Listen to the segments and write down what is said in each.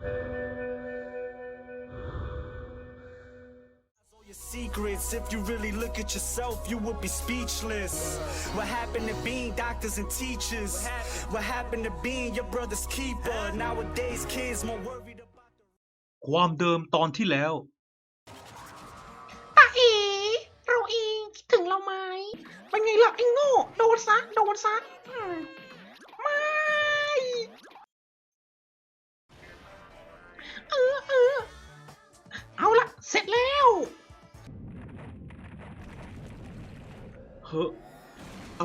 All your secrets, if you really look at yourself, you would be speechless. What happened to being doctors and teachers? What happened to being your brother's keeper? Nowadays, kids more worried about the ความเดิมตอนที่แล้วตาเอ๋เราเองคิดถึงเราไหมเป็นไงล่ะไอ้โง่โดนซะโดนซะ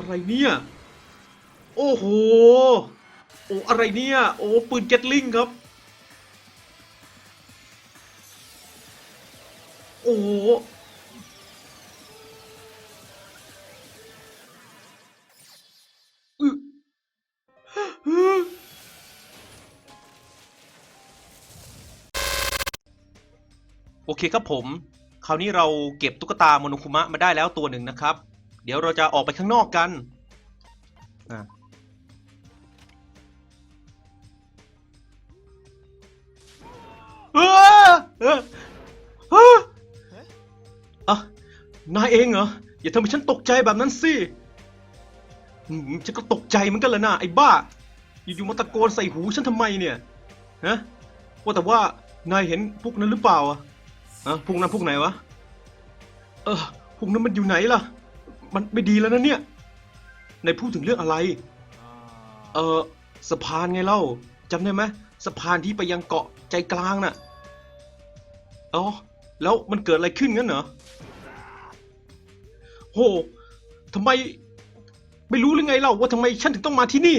อะไรเนี่ย โอ้โห โอ้อะไรเนี่ย โอ้ปืนเก็ตลิงครับ โอ้โอเคครับผม คราวนี้เราเก็บตุ๊กตาโมโนคุมะมาได้แล้วตัวหนึ่งนะครับ เดี๋ยวเราจะออกไปข้างนอกกันอะเออเออเอออะนายเองเหรอ อย่าทำให้ฉันตกใจแบบนั้นสิอืมฉันก็ตกใจเหมือนกันแหละนะไอ้บ้า อยู่ๆมาตะโกนใส่หูฉันทำไมเนี่ยฮะว่าแต่ว่านายเห็นพวกนั้นหรือเปล่าอะฮะพวกนั้นพวกไหนวะ เออพวกนั้นมันอยู่ไหนล่ะ มันไม่ดีแล้วนะเนี่ยในพูดถึงเรื่องอะไร เออสะพานไงเล่าจำได้ไหมสะพานที่ไปยังเกาะใจกลางน่ะอ๋อแล้วมันเกิดอะไรขึ้นงั้นเหรอโหทำไมไม่รู้หรือไงเล่าว่าทำไมฉันถึงต้องมาที่นี่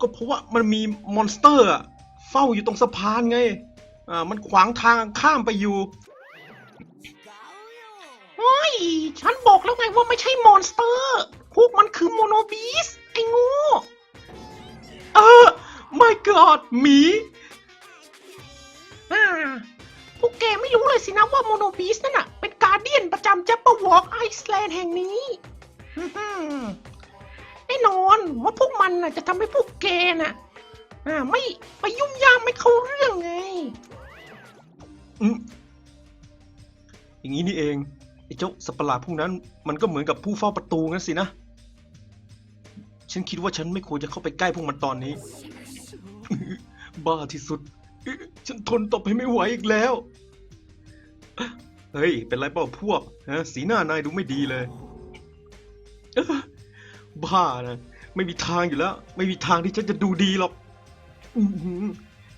ก็เพราะว่ามันมีมอนสเตอร์เฝ้าอยู่ตรงสะพานไง อ่า มันขวางทางข้ามไปอยู่ ฉันบอกแล้วไงว่าไม่ใช่มอนสเตอร์ พวกมันคือโมโนบีส ไอ้ง่เออ my god หมีอ่าพวกแกไม่รู้เลยสินะว่าโมโนบีสนั่นน่ะ เป็นการเดียนประจำแจปเปอร์วอล์กไอซ์แลนด์แห่งนี้ฮึ่มๆแน่นอนว่าพวกมันน่ะจะทำให้พวกแกน่ะอ่าไม่ไปยุ่มยามไม่เข้าเรื่องไง อืมอย่างนี้นี่เอง ไอ้เจ้าสัปหลาดพวกนั้น มันก็เหมือนกับผู้เฝ้าประตูงั้นสินะ ฉันคิดว่าฉันไม่ควรจะเข้าไปใกล้พวกมันตอนนี้ บ้าที่สุด ฉันทนต่อไปไม่ไหวอีกแล้ว เฮ้ย เป็นไรเปล่าพวกฮะสีหน้านายดูไม่ดีเลย บ้านะ ไม่มีทางอยู่แล้ว ไม่มีทางที่ฉันจะดูดีหรอก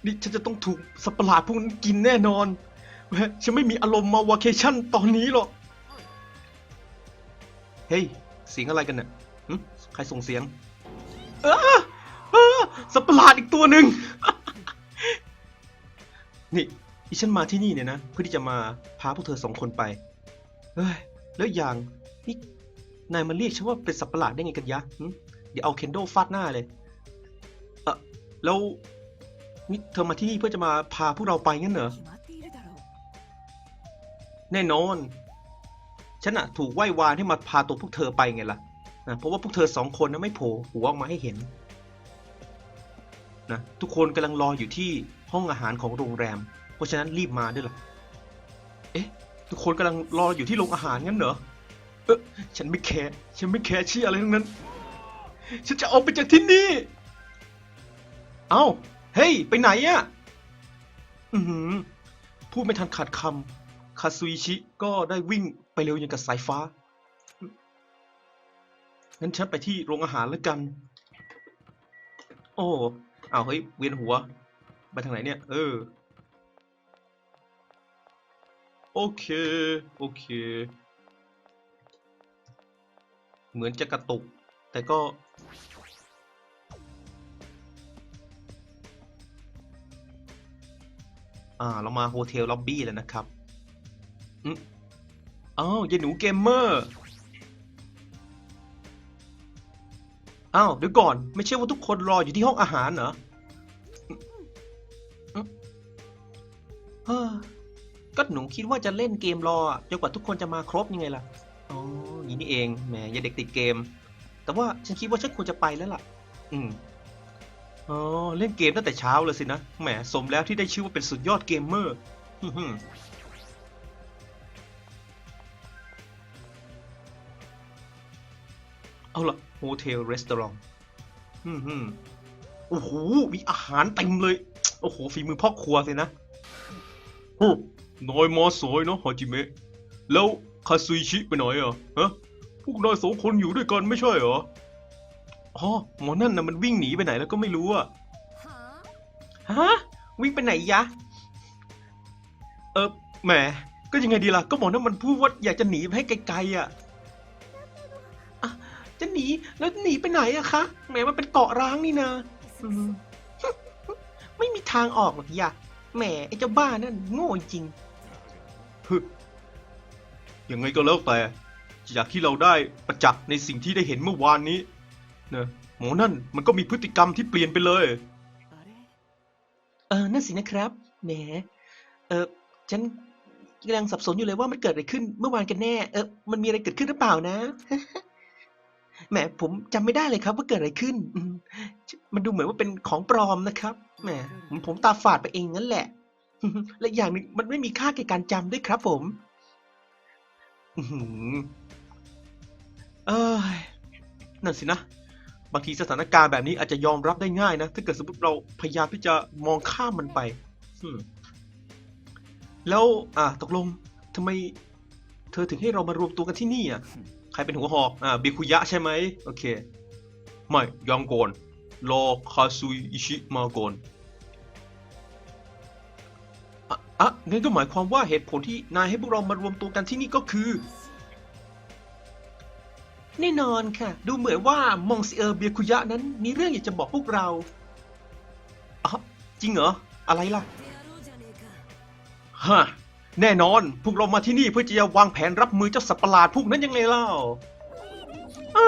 นี่ฉันจะต้องถูกสัปหลาดพวกนั้นกินแน่นอนแหมฉันไม่มีอารมณ์มาวาเคชั่นตอนนี้หรอก เฮ้ยเสียงอะไรกันเนี่ยใครส่งเสียง เออเออสัปลาดอีกตัวหนึ่งนี่อีฉันมาที่นี่เนี่ยนะ เพื่อที่จะมาพาพวกเธอสองคนไปเฮ้ยแล้วอย่างนี่นายมาเรียกฉันว่าเป็นสัปลาดได้ไงกันยะเดี๋ยวเอาเคนโดฟาดหน้าเลยเออแล้วนี่เธอมาที่นี่เพื่อจะมาพาพวกเราไปงั้นเหรอแน่นอน ฉันอะถูกไหว้วานให้มาพาตัวพวกเธอไปไงล่ะนะเพราะว่าพวกเธอสองคนนะไม่โผล่หัวออกมาให้เห็นนะทุกคนกำลังรออยู่ที่ห้องอาหารของโรงแรม เพราะฉะนั้นรีบมาด้วยล่ะ เอ๊ะ ทุกคนกำลังรออยู่ที่โรงอาหารงั้นเหรอ เออฉันไม่แคร์ฉันไม่แคร์ชี้อะไรทั้งนั้น ฉันจะออกไปจากที่นี่ เอ้า เฮ้ย ไปไหนอะอือหือพูดไม่ทันขาดคำคาซุอิชิก็ได้วิ่ง ไปเร็วย่างกับสายฟ้า งั้นฉันไปที่โรงอาหารแล้วกัน โอ้อาวเฮ้ย เวียนหัว ไปทางไหนเนี่ย เออ โอเค โอเค เหมือนจะกระตุก แต่ก็ อ่า เรามาโฮเทลล็อบบี้แล้วนะครับอืม อ้าวยายหนูเกมเมอร์ อ้าวเดี๋ยวก่อน ไม่ใช่ว่าทุกคนรออยู่ที่ห้องอาหารเหรออืมอืมเฮ้อก็หนูคิดว่าจะเล่นเกมรอจนกว่าทุกคนจะมาครบยังไงล่ะ อ๋ออย่างนี้นี่เอง แหมอย่าเด็กติดเกม แต่ว่าฉันคิดว่าฉันควรจะไปแล้วล่ะ อืม อ๋อ เล่นเกมตั้งแต่เช้าเลยสินะ แหม สมแล้วที่ได้ชื่อว่าเป็นสุดยอดเกมเมอร์ เอาละโฮเทลรีสอรองฮึ่มโอ้โห มีอาหารเต็มเลย โอ้โห ฝีมือพ่อครัวสินะโอ้น้อยมาสวยเนาะฮาจิเมะ แล้วคาซุยชิไปไหนอะฮะ พวกนายสองคนอยู่ด้วยกันไม่ใช่เหรอ อ๋อ หมอนั่นนะมันวิ่งหนีไปไหนแล้วก็ไม่รู้อะฮะ วิ่งไปไหนยะ เออแหม ก็ยังไงดีล่ะ ก็หมอนั่นมันพูดว่าอยากจะหนีไปให้ไกลๆอะอะ จะหนีแล้วหนีไปไหนอะคะแหมมันเป็นเกาะร้างนี่นะอืมไม่มีทางออกหรอกยะแหมไอ้เจ้าบ้านั่นโง่จริง ฮึยังไงก็แล้วแต่ จากที่เราได้ประจักษ์ในสิ่งที่ได้เห็นเมื่อวานนี้นะหมอนั่นมันก็มีพฤติกรรมที่เปลี่ยนไปเลย เออนั่นสินะครับแหมเออฉันกำลังสับสนอยู่เลยว่ามันเกิดอะไรขึ้นเมื่อวานกันแน่ เออมันมีอะไรเกิดขึ้นหรือเปล่านะ แหมผมจำไม่ได้เลยครับว่าเกิดอะไรขึ้นอืมมันดูเหมือนว่าเป็นของปลอมนะครับ แหมผมผมตาฝาดไปเองนั่นแหละ และอีกอย่างหนึ่งมันไม่มีค่าแก่การจำด้วยครับผมอื้อหือเอ้ยนั่นสินะ บางทีสถานการณ์แบบนี้อาจจะยอมรับได้ง่ายนะ ถ้าเกิดสมมติเราพยายามที่จะมองข้ามมันไปอืมแล้ว อ่า ตกลงทำไม เธอถึงให้เรามารวมตัวกันที่นี่อะใครเป็นหัวหอกอ่าบิคุยะใช่ไหมโอเค ไม่ยังโกนรอคาซุยอิชิมาก่อนอะงั้นก็หมายความว่าเหตุผลที่นายให้พวกเรามารวมตัวกันที่นี่ก็คือ แน่นอนค่ะ ดูเหมือนว่ามองซิเออร์เบียคุยะนั้นมีเรื่องอยากจะบอกพวกเราอ๋อจริงเหรอ อะไรล่ะ ฮะ แน่นอน พวกเรามาที่นี่เพื่อจะวางแผนรับมือเจ้าสัตว์ประหลาดพวกนั้นยังไงเล่าอ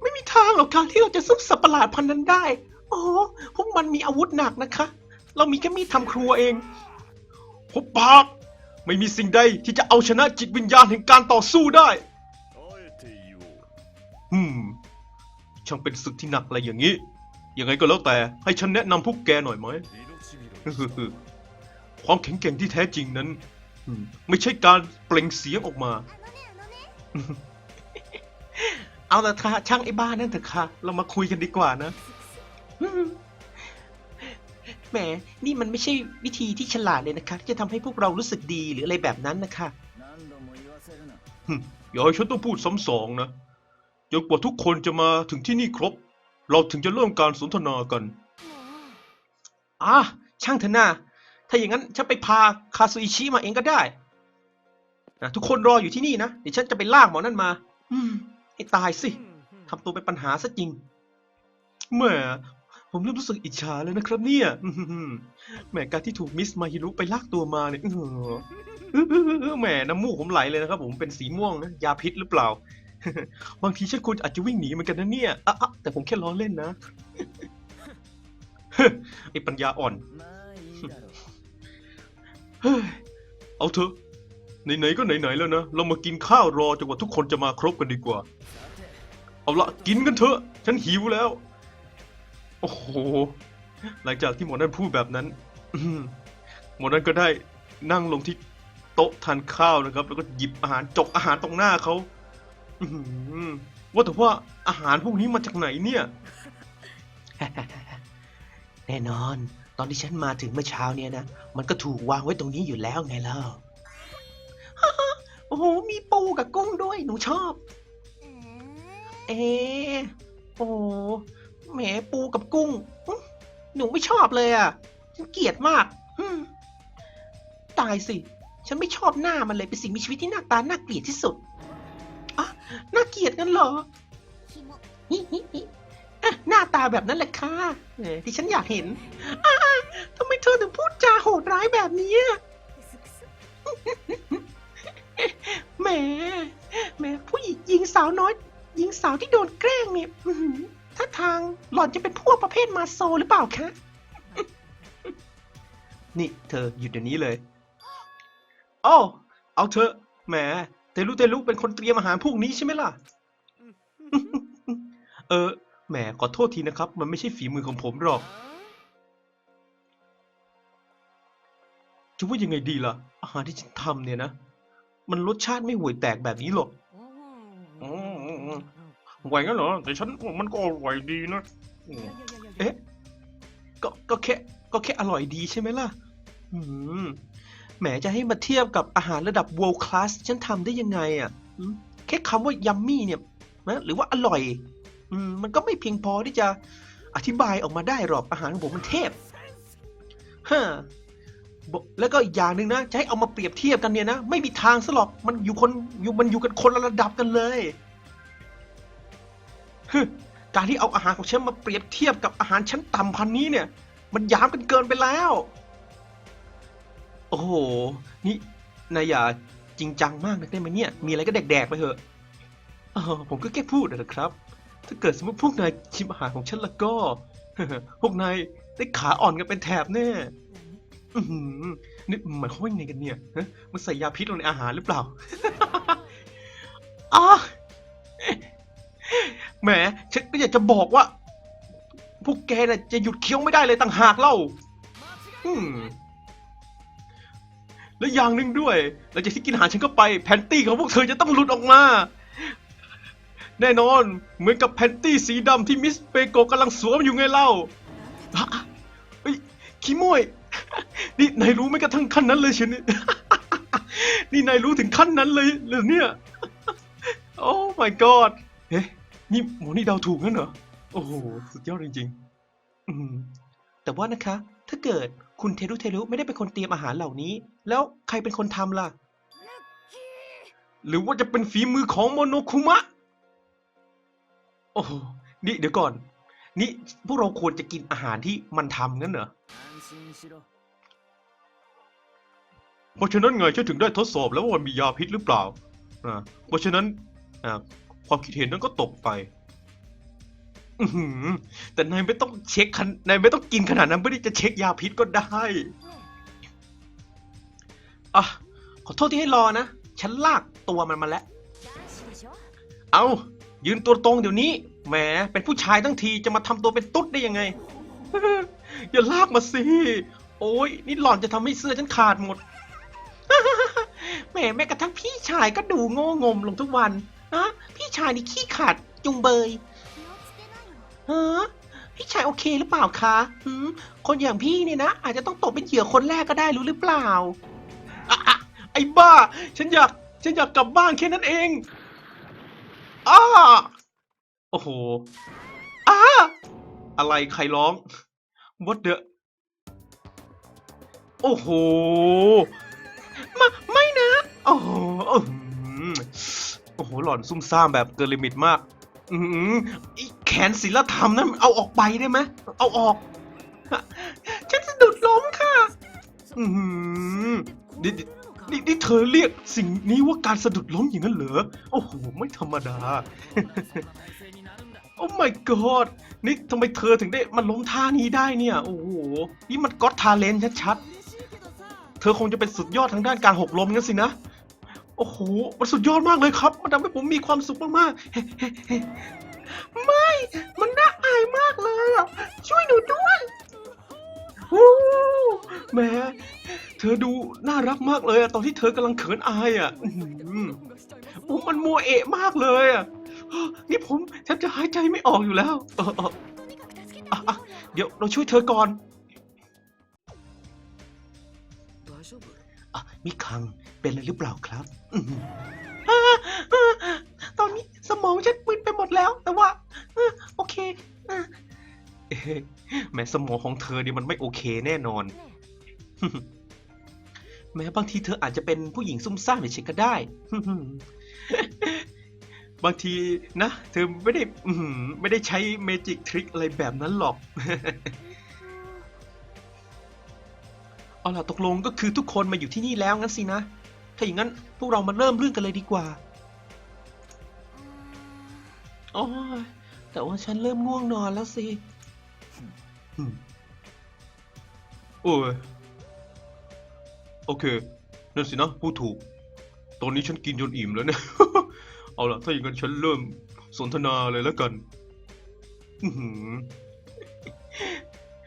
ไม่มีทางหรอกค่ะที่เราจะสู้สัตว์ประหลาดพันนั้นได้โอ้พวกมันมีอาวุธหนักนะคะ เรามีแค่มีดทำครัวเองหุบปากไม่มีสิ่งใดที่จะเอาชนะจิตวิญญาณแห่งการต่อสู้ได้ อืม ช่างเป็นศึกที่หนักอะไรอย่างนี้ ยังไงก็แล้วแต่ ให้ฉันแนะนำพวกแกหน่อยไหม ความแข็งแกร่งที่แท้จริงนั้นอืมไม่ใช่การเปล่งเสียงออกมา เอาละค่ะช่างไอ้บ้านั่นเถอะค่ะ เรามาคุยกันดีกว่านะ แหม นี่มันไม่ใช่วิธีที่ฉลาดเลยนะคะ ที่จะทำให้พวกเรารู้สึกดีหรืออะไรแบบนั้นนะคะหึอย่าให้ฉันต้องพูดซ้ำสองนะจนกว่าทุกคนจะมาถึงที่นี่ครบ เราถึงจะเริ่มการสนทนากัน อะช่างเถอะนา ถ้าอย่างนั้นฉันไปพาคาซุอิชิมาเองก็ได้นะทุกคนรออยู่ที่นี่นะ เดี๋ยวฉันจะไปลากหมอนั่นมา อืมให้ตายสิทำตัวเป็นปัญหาซะจริงแหมผมเริ่มรู้สึกอิจฉาแล้วนะครับเนี่ยอื้อหือแหมการที่ถูกมิสมาฮิรุไปลากตัวมาเนี่ยอื้อหือแหมน้ำมูกผมไหลเลยนะครับผมเป็นสีม่วงนะยาพิษหรือเปล่า บางทีฉันควรอาจจะวิ่งหนีเหมือนกันนะเนี่ยอะอะแต่ผมแค่ล้อเล่นนะไอ้ปัญญาอ่อน เฮ้ยเอาเถอะไหนๆก็ไหนๆแล้วนะ เรามากินข้าวรอจนกว่าทุกคนจะมาครบกันดีกว่า เอาละกินกันเถอะ ฉันหิวแล้ว โอ้โห หลังจากที่หมอนั่นพูดแบบนั้นอื้อหือหมอนั่นก็ได้นั่งลงที่โต๊ะทานข้าวนะครับ แล้วก็หยิบอาหารจกอาหารตรงหน้าเขาว่าแต่ว่าอาหารพวกนี้มาจากไหนเนี่ย แน่นอน ตอนที่ฉันมาถึงเมื่อเช้าเนี่ยนะ มันก็ถูกวางไว้ตรงนี้อยู่แล้วไงเล่าโอ้โห มีปูกับกุ้งด้วย หนูชอบ เอโอ้แหมปูกับกุ้ง หนูไม่ชอบเลยอะ ฉันเกลียดมาก ตายสิ ฉันไม่ชอบหน้ามันเลย เป็นสิ่งมีชีวิตที่หน้าตาน่าเกลียดที่สุดอะน่าเกลียดงั้นเหรอ หน้าตาแบบนั้นแหละค่ะที่ฉันอยากเห็นทำไมเธอถึงพูดจาโหดร้ายแบบนี้แหมแหมผู้หญิงหญิงสาวน้อยหญิงสาวที่โดนแกล้งเนี่ยถ้าทางหล่อนจะเป็นพวกประเภทมาโซหรือเปล่าคะ นี่เธอหยุดเดี๋ยวนี้เลยโอ้เอาเธอแหมเตลุเตลุเป็นคนเตรียมอาหารพวกนี้ใช่ไหมล่ะ เออ แหมขอโทษทีนะครับ มันไม่ใช่ฝีมือของผมหรอก จะว่ายังไงดีล่ะ อาหารที่ฉันทำเนี่ยนะ มันรสชาติไม่ห่วยแตกแบบนี้หรอกอืมอืมอืมไหวงั้นเหรอ แต่ฉันว่ามันก็อร่อยดีนะอืมเอ๊ะ ก็ก็แค่ก็แค่อร่อยดีใช่ไหมล่ะอืมแหมจะให้มาเทียบกับอาหารระดับ world class ฉันทำได้ยังไงอะอืมแค่คำว่า yummy เนี่ยนะหรือว่าอร่อย อืมมันก็ไม่เพียงพอที่จะอธิบายออกมาได้หรอกอาหารของผมมันเทพฮะแล้วก็อีกอย่างหนึ่งนะจะให้เอามาเปรียบเทียบกันเนี่ยนะไม่มีทางซะหรอกมันอยู่คนอยู่มันอยู่กันคนละระดับกันเลยฮการที่เอาอาหารของฉันมาเปรียบเทียบกับอาหารชั้นต่ำพันนี้เนี่ย มันยามกันเกินไปแล้ว โอ้โห นี่นายอย่าจริงจังมากนะได้ไหมเนี่ย มีอะไรก็แดกๆไปเถอะออผมก็แค่พูดนะครับ ถ้าเกิดสมมติพวกนายชิมอาหารของฉันแล้วก็ พวกนายได้ขาอ่อนกันเป็นแถบแน่อือหือนี่หมายความว่ายังไงกันเนี่ยฮะมันใส่ยาพิษลงในอาหารหรือเปล่า อ๋อแหมฉันก็อยากจะบอกว่า พวกแกน่ะจะหยุดเคี้ยวไม่ได้เลยต่างหากเล่า อืมและอย่างหนึ่งด้วยหลังจากที่กินอาหารฉันเข้าไป แพนตี้ของพวกเธอจะต้องหลุดออกมา แน่นอน เหมือนกับแพนตี้สีดำที่มิสเปโกกำลังสวมอยู่ไงเล่าฮะเฮ้ยขี้มวย นี่นายรู้ไหมกระทั่งขั้นนั้นเลยเชียวนี่นี่นายรู้ถึงขั้นนั้นเลยเหรอเนี่ยโอ้ my god เฮ้นี่หมอนี่เดาถูกงั้นเหรอ โอ้โห สุดยอดจริงๆ อืม แต่ว่านะคะ ถ้าเกิดคุณเทรุเทรุไม่ได้เป็นคนเตรียมอาหารเหล่านี้ แล้วใครเป็นคนทำล่ะ หรือว่าจะเป็นฝีมือของโมโนคุมะ โอ้โหนี่เดี๋ยวก่อน นี่พวกเราควรจะกินอาหารที่มันทำงั้นเหรอเพราะฉะนั้นไงฉันถึงได้ทดสอบแล้วว่ามันมียาพิษหรือเปล่าเพราะฉะนั้นความคิดเห็นนั้นก็ตกไปแต่นายไม่ต้องเช็คขนนายไม่ต้องกินขนาดนั้นเพื่อที่จะเช็คยาพิษก็ได้อะขอโทษที่ให้รอนะ ฉันลากตัวมันมาแล้ว เอา ยืนตัวตรงเดี๋ยวนี้ แหม เป็นผู้ชายทั้งทีจะมาทำตัวเป็นตุ๊ดได้ยังไง อย่าลากมาสิ โอ้ยนี่หล่อนจะทำให้เสื้อฉันขาดหมด แหมแม้กระทั่งพี่ชายก็ดูโง่งมลงทุกวันนะพี่ชายนี่ขี้ขาดจุงเบยฮะพี่ชายโอเคหรือเปล่าคะหืมคนอย่างพี่เนี่ยนะ อาจจะต้องตกเป็นเหยื่อคนแรกก็ได้รู้หรือเปล่าอะอะไอ้บ้า ฉันอยาก ฉันอยากกลับบ้านแค่นั้นเอง อ้าโอ้โหอ้าอะไรใครร้อง What the โอ้โหมาไม่นะโอ้โหโอ้โห หล่อนซุ่มซ่ามแบบเกินลิมิตมาก อือหือไอ้แขนศิลธรรมนั้นเอาออกไปได้ไหมเอาออก ฉันสะดุดล้มค่ะ อือหือ นี่นี่เธอเรียกสิ่งนี้ว่าการสะดุดล้มอย่างนั้นเหรอ โอ้โห ไม่ธรรมดา โอ้ my god นี่ทำไมเธอถึงได้มาล้มท่านี้ได้เนี่ย โอ้โห นี่มันก็อตทาเลนชัดๆ เธอคงจะเป็นสุดยอดทางด้านการหกล้มงั้นสินะ โอ้โห มันสุดยอดมากเลยครับ มันทำให้ผมมีความสุขมากๆ ไม่ มันน่าอายมากเลยอะ ช่วยหนูด้วยโอ้แหม เธอดูน่ารักมากเลยอะตอนที่เธอกำลังเขินอายอะอื้อหือโอ้มันมัวเอะมากเลยอะนี่ผมแทบจะหายใจไม่ออกอยู่แล้วเออเอออะอะเดี๋ยวเราช่วยเธอก่อนอะมิคังเป็นอะไรหรือเปล่าครับอื้อหืออ่าอ่าอ่าตอนนี้สมองฉันมึนไปหมดแล้ว แต่ว่าอ่าโอเคอ่าเอ๊ะแม้สมองของเธอนี่มันไม่โอเคแน่นอน แม้บางทีเธออาจจะเป็นผู้หญิงซุ่มซ่ามเฉยก็ได้ บางทีนะ เธอไม่ได้ไม่ได้ใช้เมจิกทริคอะไรแบบนั้นหรอกเอาล่ะตกลงก็คือทุกคนมาอยู่ที่นี่แล้วงั้นสินะ ถ้าอย่างนั้นพวกเรามาเริ่มเรื่องกันเลยดีกว่าโอ้ยแต่ว่าฉันเริ่มง่วงนอนแล้วสิ โอ้ย โอเค นั่นสินะพูดถูก ตอนนี้ฉันกินจนอิ่มแล้วเนี่ย เอาละถ้าอย่างนั้นฉันเริ่มสนทนาเลยแล้วกัน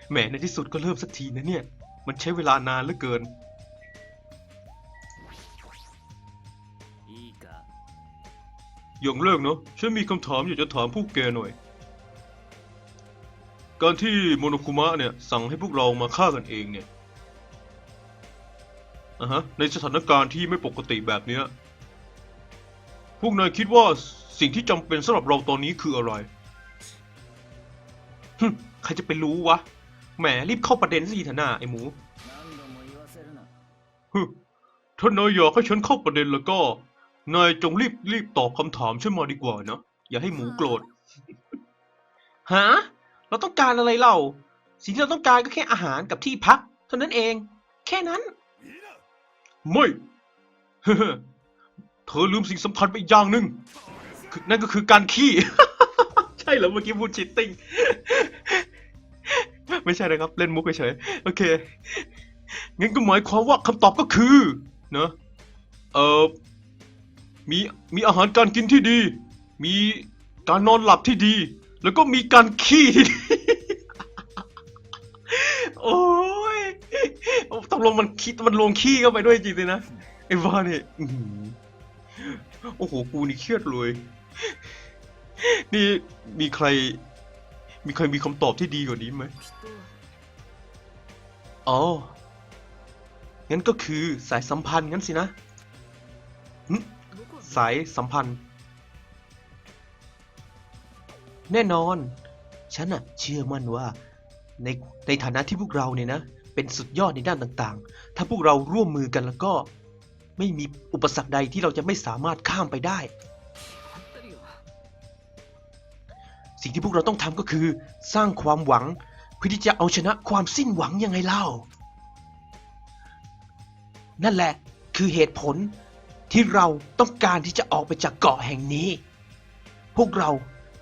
แหมในที่สุดก็เริ่มสักทีนะเนี่ย มันใช้เวลานานเหลือเกิน อย่างแรกเนาะ ฉันมีคำถามอยากจะถามพวกแกหน่อย การที่โมโนคุมะเนี่ย สั่งให้พวกเรามาฆ่ากันเองเนี่ย อะฮะ ในสถานการณ์ที่ไม่ปกติแบบเนี้ยพวกนายคิดว่าสิ่งที่จำเป็นสำหรับเราตอนนี้คืออะไรฮึใครจะไปรู้วะ แหมรีบเข้าประเด็นสิทนาไอ้หมูฮึมถ้านายอยากให้ฉันเข้าประเด็นแล้วก็ นายจงรีบรีบตอบคำถามฉันมาดีกว่านะ อย่าให้หมูโกรธ ฮะ เราต้องการอะไรเล่าสิ่งที่เราต้องการก็แค่อาหารกับที่พัก เท่านั้นเอง แค่นั้น ไม่ เธอลืมสิ่งสำคัญไปอีกอย่างหนึ่งคือนั่นก็คือการขี้ ใช่เหรอเมื่อกี้พูดชิตติ้ง ไม่ใช่นะครับ เล่นมุกเฉยๆโอเค งั้นก็หมายความว่าคำตอบก็คือเนอะเอ่อมีมีอาหารการกินที่ดี มีการนอนหลับที่ดี แล้วก็มีการขี้ที่ดี โอ้ ลงมันคิดมันลงขี้เข้าไปด้วยจริงเลยนะไอ้บ้าเนี่ยโอ้โหกูนี่เครียดเลย นี่มีใคร มีใครมีคำตอบที่ดีกว่านี้ไหมอ๋องั้นก็คือสายสัมพันธ์งั้นสินะสายสัมพันธ์ แน่นอน ฉันอะเชื่อมั่นว่าในในฐานะที่พวกเราเนี่ยนะ เป็นสุดยอดในด้านต่างๆ ถ้าพวกเราร่วมมือกันแล้วก็ ไม่มีอุปสรรคใดที่เราจะไม่สามารถข้ามไปได้ สิ่งที่พวกเราต้องทำก็คือ สร้างความหวังเพื่อที่จะเอาชนะความสิ้นหวังยังไงเล่า นั่นแหละคือเหตุผลที่เราต้องการที่จะออกไปจากเกาะแห่งนี้ พวกเรา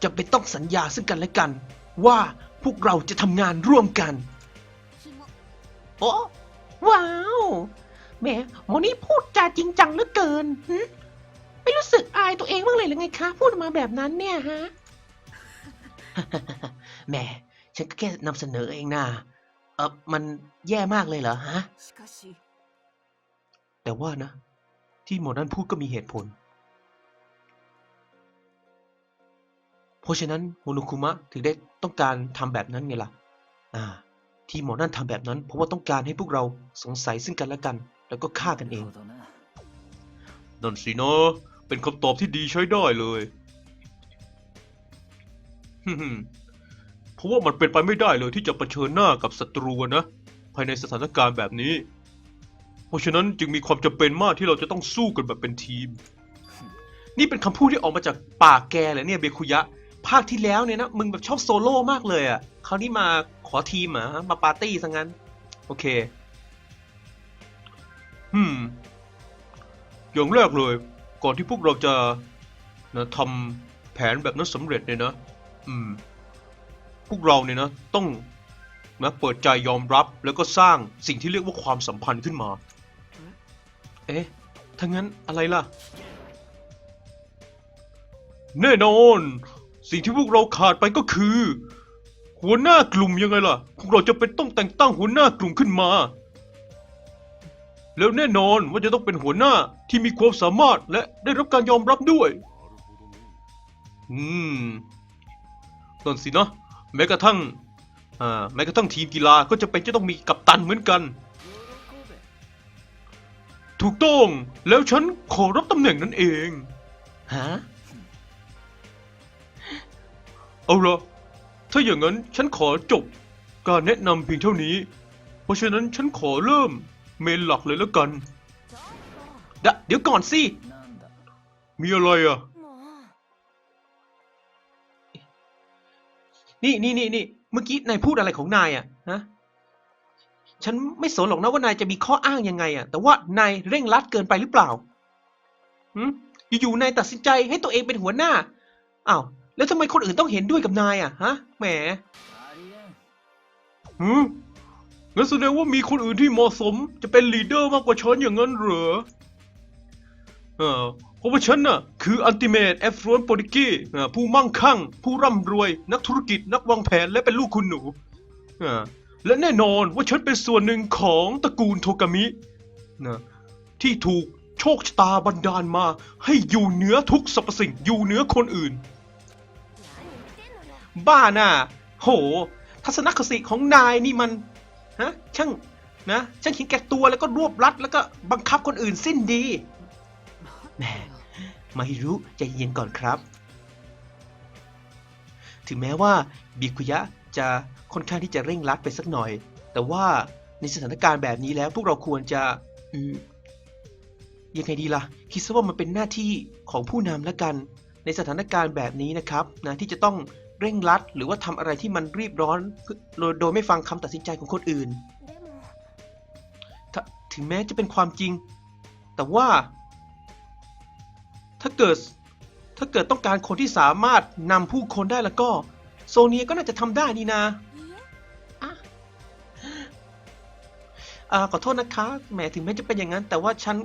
จะเป็นต้องสัญญาซึ่งกันและกัน ว่าพวกเราจะทำงานร่วมกัน โอ้ว้าวแหมหมอนี่พูดจาจริงจังเหลือเกินหึไม่รู้สึกอายตัวเองบ้างเลยหรือไงคะ พูดออกมาแบบนั้นเนี่ยฮะ แหมฉันก็แค่นำเสนอเองนะเออมันแย่มากเลยเหรอฮะ しかし แต่ว่านะ ที่หมอนั่นพูดก็มีเหตุผล เพราะฉะนั้นโมโนคุมะถึงได้ต้องการทำแบบนั้นไงล่ะ อ่า ที่หมอนั่นทำแบบนั้นเพราะว่าต้องการให้พวกเราสงสัยซึ่งกันและกัน แล้วก็ฆ่ากันเอง นั่นสินะ เป็นคำตอบที่ดีใช้ได้เลยฮึ่เพราะว่ามันเป็นไปไม่ได้เลยที่จะะเผชิญหน้ากับศัตรูนะ ภายในสถานการณ์แบบนี้ เพราะฉะนั้นจึงมีความจำเป็นมากที่เราจะต้องสู้กันแบบเป็นทีม นี่เป็นคำพูดที่ออกมาจากปากแกเลยเนี่ยเบคุยะ ภาคที่แล้วเนี่ยนะมึงแบบชอบโซโล่มากเลยอะ คราวนี้มาขอทีมเหรอฮะมาปาร์ตี้ซะงั้น โอเค อืมอย่างแรกเลย ก่อนที่พวกเราจะนะทำแผนแบบนั้นสำเร็จเนี่ยนะ อืม พวกเราเนี่ยนะ ต้องนะเปิดใจยอมรับแล้วก็สร้างสิ่งที่เรียกว่าความสัมพันธ์ขึ้นมา เอ๊ะถ้างั้นอะไรล่ะ แน่นอน สิ่งที่พวกเราขาดไปก็คือ หัวหน้ากลุ่มยังไงล่ะ พวกเราจะเป็นต้องแต่งตั้งหัวหน้ากลุ่มขึ้นมา แล้วแน่นอนว่าจะต้องเป็นหัวหน้าที่มีความสามารถและได้รับการยอมรับด้วย อืมนั่นสินะแม้กระทั่งอ่าแม้กระทั่งทีมกีฬาก็จะเป็นจะต้องมีกัปตันเหมือนกัน喜べถูกต้อง แล้วฉันขอรับตำแหน่งนั้นเอง ฮะ เอาละ ถ้าอย่างนั้นฉันขอจบ การแนะนำเพียงเท่านี้ เพราะฉะนั้นฉันขอเริ่มเมนหลักเลยแล้วกันเดะเดี๋ยวก่อนสิ มีอะไรอะนี่นี่นี่เมื่อกี้นายพูดอะไรของนายอะฮะฉันไม่สนหรอกนะว่านายจะมีข้ออ้างยังไงอะ แต่ว่านายเร่งรัดเกินไปหรือเปล่าหืมอยู่ๆนายตัดสินใจให้ตัวเองเป็นหัวหน้า อ้าว แล้วทำไมคนอื่นต้องเห็นด้วยกับนายอะฮะแหมฮึมงั้นแสดงว่ามีคนอื่นที่เหมาะสม จะเป็นลีดเดอร์มากกว่าฉันอย่างนั้นเหรอเออเพราะว่าฉันน่ะคืออันติเมตแอฟรอนโปรดิกี้ผู้มั่งคั่ง ผู้ร่ำรวย นักธุรกิจนักวางแผนและเป็นลูกคุณหนูและแน่นอนว่าฉันเป็นส่วนหนึ่งของตระกูลโทกามินะที่ถูกโชคชะตาบันดาลมาให้อยู่เหนือทุกสรรพสิ่งอยู่เหนือคนอื่น บ้าหน่ะโห ทัศนคติของนายนี่มันฮะช่างนะช่างเห็นแก่ตัวแล้วก็รวบรัดแล้วก็บังคับคนอื่นสิ้นดีแหมไม่รู้ใจเย็นก่อนครับ ถึงแม้ว่าบิคุยะจะค่อนข้างที่จะเร่งรัดไปสักหน่อย แต่ว่าในสถานการณ์แบบนี้แล้วพวกเราควรจะยังไงดีล่ะ คิดซะว่ามันเป็นหน้าที่ของผู้นำล้วกัน ในสถานการณ์แบบนี้นะครับนะที่จะต้อง เร่งรัด หรือว่าทำอะไรที่มันรีบร้อนเพื่อโดยโดยไม่ฟังคำตัดสินใจของคนอื่นถ้าถึงแม้จะเป็นความจริง แต่ว่า ถ้าเกิด ถ้าเกิดต้องการคนที่สามารถนำผู้คนได้แล้วก็ โซเนียก็น่าจะทำได้นี่นาอะอ่าขอโทษนะคะ แหมถึงแม้จะเป็นอย่างนั้น แต่ว่าฉัน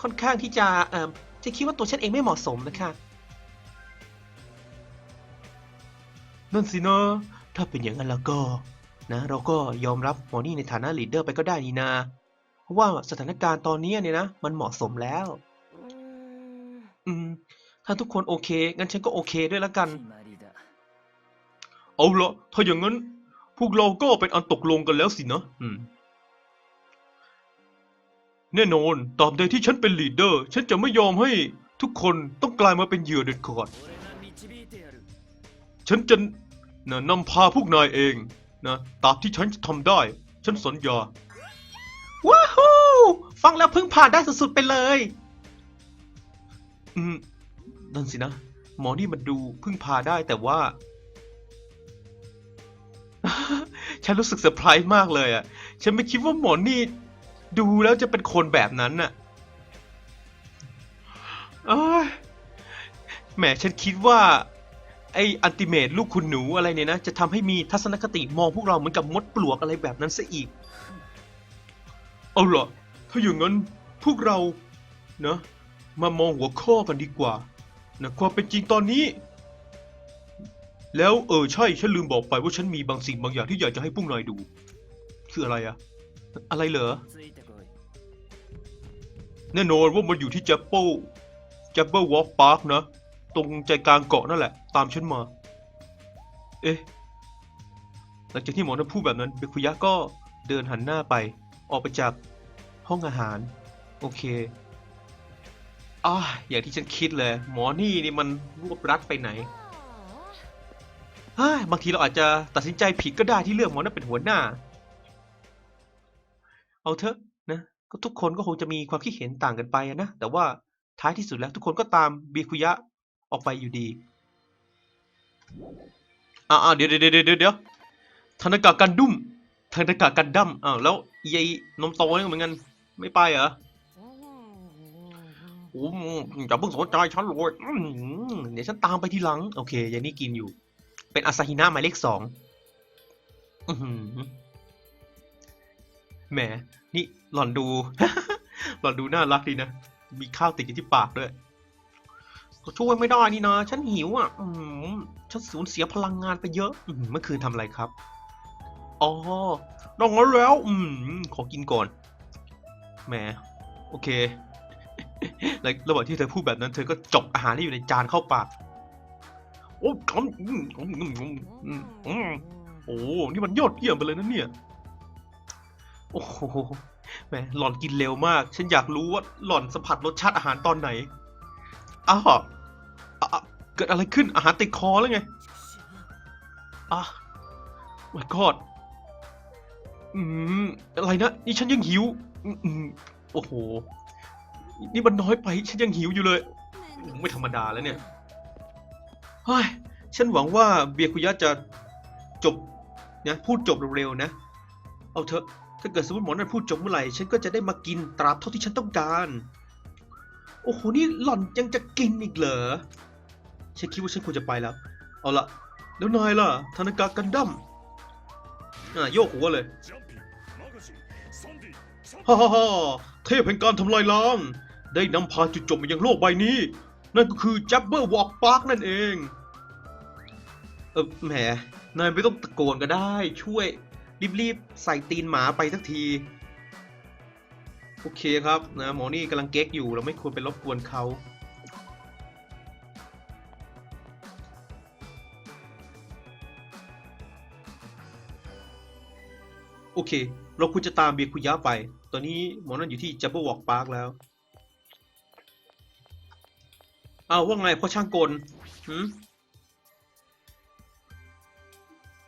ค่อนข้างที่จะเอ่อจะคิดว่าตัวฉันเองไม่เหมาะสมนะคะ นั่นสินะ ถ้าเป็นอย่างนั้นแล้วก็ นะ เราก็ยอมรับหมอนี่ในฐานะลีดเดอร์ไปก็ได้นี่นา เพราะว่าสถานการณ์ตอนนี้เนี่ยนะ มันเหมาะสมแล้ว อืม ถ้าทุกคนโอเค งั้นฉันก็โอเคด้วยละกัน เอาละถ้าอย่างนั้น พวกเราก็เป็นอันตกลงกันแล้วสินะ อืมแน่นอนตามใดที่ฉันเป็นลีดเดอร์ ฉันจะไม่ยอมให้ทุกคนต้องกลายมาเป็นเหยื่อเด็ดขาดฉันจะ นะนำพาพวกนายเองนะตามที่ฉันจะทำได้ ฉันสัญญา ว้าวฮู้ฟังแล้วพึ่งผ่านได้สุดๆไปเลย อืม นั่นสินะ หมอนี่มันดูพึ่งพาได้แต่ว่า ฉันรู้สึกเซอร์ไพรส์มากเลยอะ ฉันไม่คิดว่าหมอนี่ ดูแล้วจะเป็นคนแบบนั้นน่ะเอ้ยแหมฉันคิดว่า ไออันติเมทลูกคุณหนูอะไรเนี่ยนะ จะทำให้มีทัศนคติมองพวกเราเหมือนกับมดปลวกอะไรแบบนั้นซะอีก เอาหรอถ้าอย่างนั้นพวกเราเนะมามองหัวข้อกันดีกว่านะความเป็นจริงตอนนี้ แล้วเออใช่ ฉันลืมบอกไปว่าฉันมีบางสิ่งบางอย่างที่อยากจะให้พวกนายดู คืออะไรอะอะไรเหรอ แน่นอนว่ามันอยู่ที่แจปเปิลแจปเปิลวอล์กพาร์คนะ ตรงใจกลางเกาะนั่นแหละ ตามฉันมา เอ๊ะ หลังจากที่หมอนั้นพูดแบบนั้นเบคุยะก็เดินหันหน้าไป ออกไปจากห้องอาหาร โอเคอ่าอย่างที่ฉันคิดเลย หมอนี่นี่มันรวบรัดไปไหนฮ้ยบางทีเราอาจจะตัดสินใจผิดก็ได้ที่เลือกหมอนั้นเป็นหัวหน้า เอาเถอะนะก็ทุกคนก็คงจะมีความคิดเห็นต่างกันไปนะ แต่ว่าท้ายที่สุดแล้วทุกคนก็ตามเบคุยะ ออกไปอยู่ดีอ่าวเดี๋ยวเดี๋ยวเดี๋ยวเดี๋ยวธนากากันดุ้มธนากากันดั้มอ้าวแล้วยายนมโตนี่เหมือนกันไม่ไปเหรอโอ้อย่าเพิ่งสนใจฉันเลยเดี๋ยวฉันตามไปทีหลัง โอเคยายนี่กินอยู่ เป็นอาซาฮินะหมายเลขสองแหม นี่หล่อนดู หล่อนดูน่ารักดีนะ มีข้าวติดอยู่ที่ปากด้วย ก็ช่วยไม่ได้นี่นะ ฉันหิวอะ อืมฉันสูญเสียพลังงานไปเยอะ อืมเมื่อคืนทำอะไรครับ อ๋อน้องนั้นแล้ว อืม ขอกินก่อน แหม โอเค แล้วระหว่างที่เธอพูดแบบนั้น เธอก็จกอาหารที่อยู่ในจานเข้าปาก โอ้ทำอืมอืมอืมอืมอืมอืมโอ้ นี่มันยอดเยี่ยมไปเลยนะเนี่ย โอ้โห แหม หล่อนกินเร็วมาก ฉันอยากรู้ว่าหล่อนสัมผัสรสชาติอาหารตอนไหน อ้าวอะอะเกิดอะไรขึ้นอาหารติดคอแล้วไงอะ my god อืมอะไรนะ นี่ฉันยังหิว อืมโอ้โห นี่มันน้อยไป ฉันยังหิวอยู่เลย ไม่ธรรมดาแล้วเนี่ย เฮ้ย ฉันหวังว่าเบียร์คุยะจะจบนะพูดจบเร็วๆนะ เอาเถอะ ถ้าเกิดสมมติหมอนั่นพูดจบเมื่อไหร่ ฉันก็จะได้มากินตราบเท่าที่ฉันต้องการ โอ้โห นี่หล่อนยังจะกินอีกเหรอ ฉันคิดว่าฉันควรจะไปแล้ว เอาละแล้วนายล่ะธนากากันดั้มอะโยกหัวเลยฮ่าฮ่าฮ่าเทพแห่งการทำลายล้าง ได้นำพาจุดจบมายังโลกใบนี้ นั่นก็คือจับเบอร์วอล์กพาร์คนั่นเอง เออแหม นายไม่ต้องตะโกนก็ได้ ช่วยรีบๆใส่ตีนหมาไปสักที โอเคครับนะหมอนี่กำลังเก๊กอยู่เราไม่ควรไปรบกวนเขาโอเค เราควรจะตามเบียคุยะไป ตอนนี้หมอนั่นอยู่ที่จับเบิลวอล์กพาร์คแล้วอ้าวว่าไงพ่อช่างกลหืม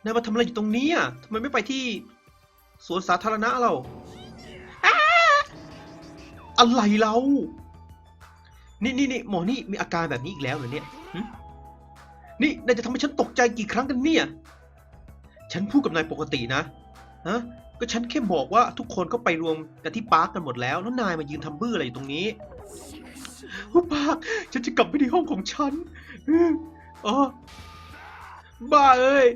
นายมาทำอะไรอยู่ตรงนี้อะทำไมไม่ไปที่สวนสาธารณะเรา อะไรเรา นี่นี่นี่หมอนี่มีอาการแบบนี้อีกแล้วเหรอเนี่ยนี่นายจะทำให้ฉันตกใจกี่ครั้งกันเนี่ย ฉันพูดกับนายปกตินะ ฮะ ก็ฉันแค่บอกว่าทุกคนก็ไปรวมกันที่ปาร์กกันหมดแล้ว แล้วนายมายืนทำบื้ออะไรอยู่ตรงนี้หุบปาก ฉันจะกลับไปที่ห้องของฉันอ๋อบ้าเอ้ย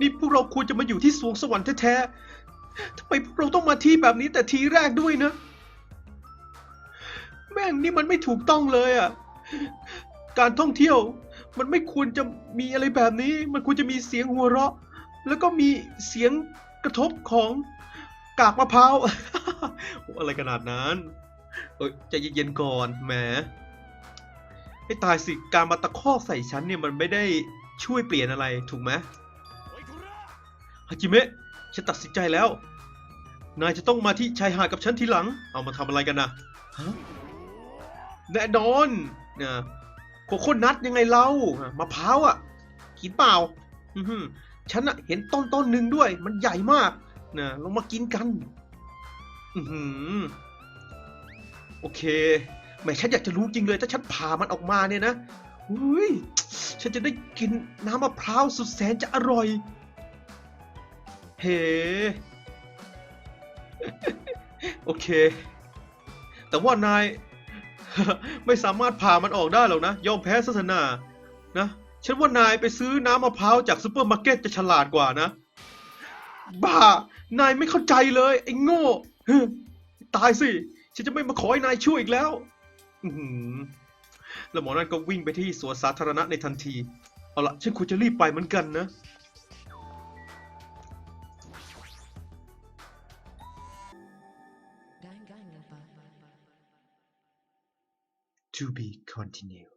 นี่พวกเราควรจะมาอยู่ที่สวงสวรรค์แท้ๆ ทำไมพวกเราต้องมาที่แบบนี้แต่ทีแรกด้วยนะ แม่งนี่มันไม่ถูกต้องเลยอะ การท่องเที่ยว มันไม่ควรจะมีอะไรแบบนี้ มันควรจะมีเสียงหัวเราะ แล้วก็มีเสียงกระทบของกากมะพร้าวโอ้อะไรขนาดนั้น เอ้ยใจเย็นๆก่อนแหมให้ตายสิการมาตะคอกใส่ฉันเนี่ยมันไม่ได้ช่วยเปลี่ยนอะไรถูกไหมฮาจิเมะ ฉันตัดสินใจแล้ว นายจะต้องมาที่ชายหาดกับฉันทีหลัง เอามาทำอะไรกันนะฮะแน่นอนนะโคโคนัทยังไงเล่ามะพร้าวอะกินเปล่าอือหือฉันอะเห็นต้นต้นหนึ่งด้วย มันใหญ่มากนะลองมากินกัน อือหือโอเคแหมฉันอยากจะรู้จริงเลย ถ้าฉันผ่ามันออกมาเนี่ยนะอุ้ยฉันจะได้กินน้ำมะพร้าวสุดแสนจะอร่อย เฮ้โอเค แต่ว่านาย ไม่สามารถผ่ามันออกได้หรอกนะ ยอมแพ้ศาสนานะ ฉันว่านายไปซื้อน้ำมะพร้าวจากซูเปอร์มาร์เก็ตจะฉลาดกว่านะ บ้า นายไม่เข้าใจเลย ไอ้โง่ ตายสิ ฉันจะไม่มาขอให้นายช่วยอีกแล้วแล้วหมอนั่นก็วิ่งไปที่สวนสาธารณะในทันที เอาละฉันควรจะรีบไปเหมือนกันนะ To be continued.